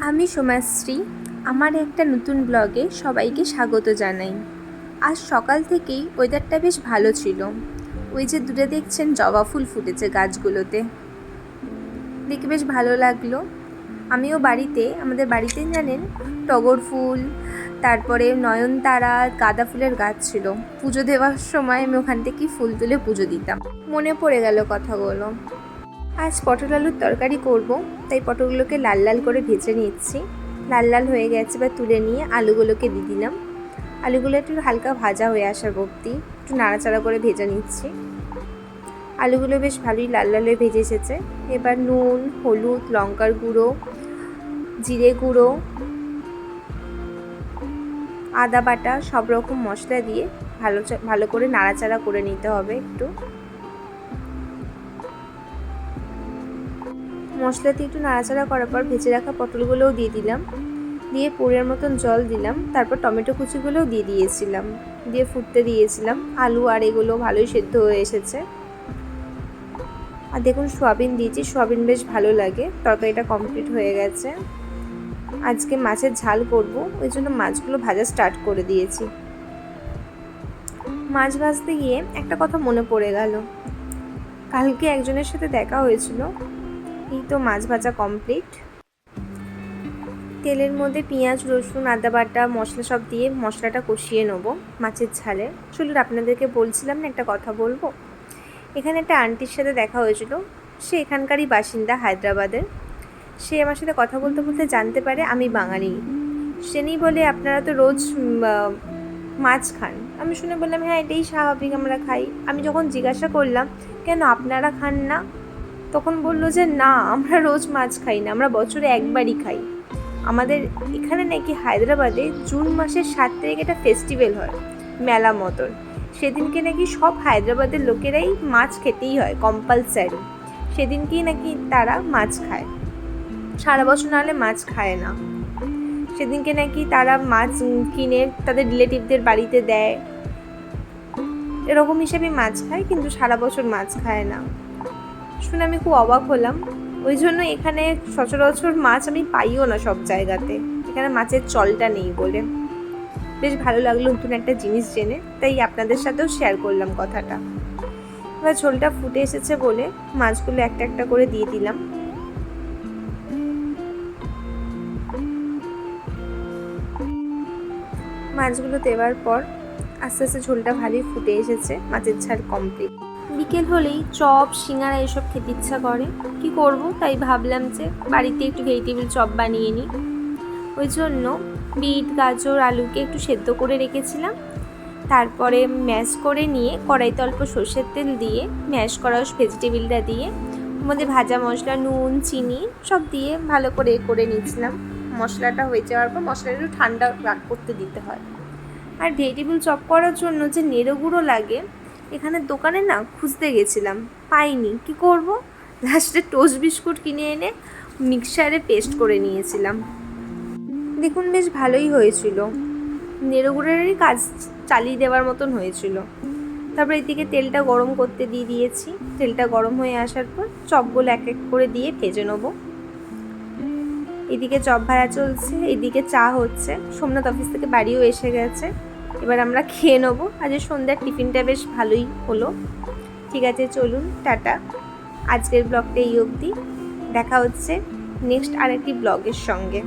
আমি সোমাশ্রী। আমার একটা নতুন ব্লগে সবাইকে স্বাগত জানাই। আজ সকাল থেকেই ওয়েদারটা বেশ ভালো ছিল। ওই যে দূরে দেখছেন জবা ফুল ফুটেছে গাছগুলোতে। দেখে বেশ ভালো লাগল। আমিও বাড়িতে, আমাদের বাড়িতে জানেন, টগর ফুল, তারপরে নয়নতারা, গাঁদা ফুলের গাছ ছিল। পুজো দেওয়ার সময় আমি ওখান থেকে ফুল তুলে পুজো দিতাম। মনে পড়ে গেল কথাগুলো। আজ পটল আলুর তরকারি করব, তাই পটলগুলোকে লাল লাল করে ভেজে নিচ্ছি। লাল লাল হয়ে গেছে বা তুলে নিয়ে আলুগুলোকে দিয়ে দিলাম। আলুগুলো একটু হালকা ভাজা হয়ে আসার অবধি একটু নাড়াচাড়া করে ভেজে নিচ্ছি। আলুগুলো বেশ ভালোই লাল লাল হয়ে ভেজে এসেছে। এবার নুন, হলুদ, লঙ্কার গুঁড়ো, জিরে গুঁড়ো, আদা বাটা সব রকম মশলা দিয়ে ভালো ভালো করে নাড়াচাড়া করে নিতে হবে একটু। মশলা দিয়ে একটু নাড়াচাড়া করার পর ভেজে রাখা পটলগুলোও দিয়ে দিলাম। দিয়ে পোড়ের মতন জল দিলাম। তারপর টমেটো কুচিগুলোও দিয়ে দিয়েছিলাম। দিয়ে ফুটতে দিয়েছিলাম। আলু আর এগুলো ভালোই সেদ্ধ হয়ে এসেছে। আর দেখুন, সোয়াবিন দিয়েছি। সোয়াবিন বেশ ভালো লাগে। তরকারিটা কমপ্লিট হয়ে গেছে। আজকে মাছের ঝাল করব। ওই জন্য মাছগুলো ভাজা স্টার্ট করে দিয়েছি। মাছ ভাজতে গিয়ে একটা কথা মনে পড়ে গেল। কালকে একজনের সাথে দেখা হয়েছিল। এই তো মাছ ভাজা কমপ্লিট তেলের মধ্যে পেঁয়াজ, রসুন, আদা বাটা, মশলা সব দিয়ে মশলাটা কষিয়ে নেব মাছের ঝালে। চলুন, আপনাদেরকে বলছিলাম না একটা কথা বলব? এখানে একটা আন্টির সাথে দেখা হয়েছিল। সে এখানকারই বাসিন্দা হায়দ্রাবাদের। সে আমার সাথে কথা বলতে বলতে জানতে পারে আমি বাঙালি। সে নেই বলে, আপনারা তো রোজ মাছ খান। আমি শুনে বললাম হ্যাঁ এটাই স্বাভাবিক, আমরা খাই। আমি যখন জিজ্ঞাসা করলাম, কেন আপনারা খান না? তখন বলল যে, না, আমরা রোজ মাছ খাই না, আমরা বছরে একবারই খাই। আমাদের এখানে নাকি হায়দ্রাবাদে জুন মাসের সাত তারিখে একটা ফেস্টিভ্যাল হয়, মেলা মতন। সেদিনকে নাকি সব হায়দ্রাবাদের লোকেরাই মাছ খেতেই হয়, কম্পালসারি। সেদিনকেই নাকি তারা মাছ খায়। সারা বছর নাহলে মাছ খায় না। সেদিনকে নাকি তারা মাছ কিনে তাদের রিলেটিভদের বাড়িতে দেয়। এরকম হিসেবে মাছ খায়, কিন্তু সারা বছর মাছ খায় না। শুনে আমি খুব অবাক হলাম। ওই জন্য এখানে সচরাচর মাছ আমি পাইও না সব জায়গাতে। এখানে মাছের চলটা নেই বলে। বেশ ভালো লাগল নতুন একটা জিনিস জেনে, তাই আপনাদের সাথেও শেয়ার করলাম কথাটা। এবার ঝোলটা ফুটে এসেছে বলে মাছগুলো একটা একটা করে দিয়ে দিলাম। মাছগুলো দেওয়ার পর আস্তে আস্তে ঝোলটা ভালোই ফুটে এসেছে, মাছের ঝাল কমপ্লিট বিকেল হলেই চপ, সিঙ্গারা এসব খেতে ইচ্ছা করে। কি করব? তাই ভাবলাম যে বাড়িতে একটু ভেজিটেবিল চপ বানিয়ে নিই। ওই জন্য বিট, গাজর, আলুকে একটু সেদ্ধ করে রেখেছিলাম। তারপরে ম্যাশ করে নিয়ে কড়াইতে অল্প সর্ষের তেল দিয়ে ম্যাশ করা ভেজিটেবিলটা দিয়ে মধ্যে ভাজা মশলা, নুন, চিনি সব দিয়ে ভালো করে করে নিয়েছিলাম। মশলাটা হয়ে যাওয়ার পর মশলাটা একটু ঠান্ডা রাগ করতে দিতে হয়। আর ভেজিটেবিল চপ করার জন্য যে নেড়ো গুঁড়ো লাগে এখানে দোকানে না খুঁজতে গেছিলাম, পাইনি। কি করব? লাস্টে টোস্ট বিস্কুট কিনে এনে মিক্সারে পেস্ট করে নিয়েছিলাম। দেখুন, বেশ ভালোই হয়েছিল। নেড়োগুড়েরই কাজ চালিয়ে দেওয়ার মতন হয়েছিল। তারপর এদিকে তেলটা গরম করতে দিয়ে দিয়েছি। তেলটা গরম হয়ে আসার পর চপগুলো এক এক করে দিয়ে ভেজে নেব। এদিকে চপ ভাড়া চলছে, এদিকে চা হচ্ছে। সোমনাথ অফিস থেকে বাড়িও এসে গেছে। এবার আমরা খেয়ে নেব। আজ সন্ধ্যার টিফিনটা বেশ ভালোই হলো। ঠিক আছে, চলুন, টাটা। আজকের ব্লগটা এই অবধি। দেখা হচ্ছে নেক্সট আরেকটি ব্লগের সঙ্গে।